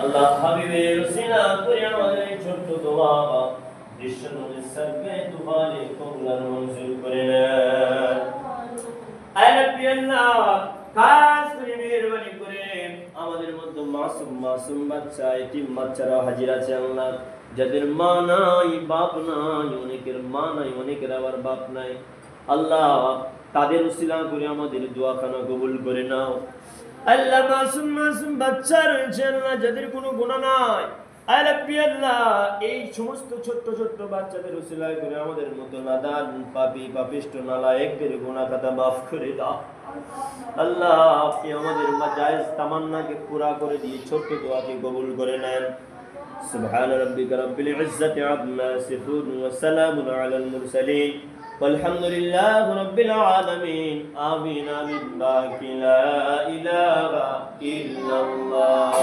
আল্লাহ হাবিবের সিনা করে আমাদের ছোট্ট দোয়া দুবারে মঞ্জুর করে আল্লাহ হাজির আছে আল্লাহ। যাদের মা নাই, বাপ নাই, অনেকের মা নাই, অনেকের আবার বাপ নাই। আল্লাহ, তাদের উসিলা করে আমাদের দোয়াখানা কবুল করে নাও। আল্লাহ মাসুম মাসুম বাচ্চা রয়েছে আল্লাহ যাদের কোনো গুণা নাই আয় রাব্বি আল্লাহ এই সমস্ত ছোট্ট ছোট্ট বাচ্চাদের উসিলায় করে আমাদের মতো নাদান পাপি পাপিষ্ট নালায়েকদের গুণা খাতা মাফ করে দাও আল্লাহ আপনি আমাদের জায়েজ তামান্নাকে পুরা করে দিয়ে ছোট্ট দোয়াকে কবুল করে নেন سبحان ربك رب العزة عما يصفون وسلام على المرسلين والحمد لله رب العالمين آمين آمين باك لا إله ইল্লাল্লাহ।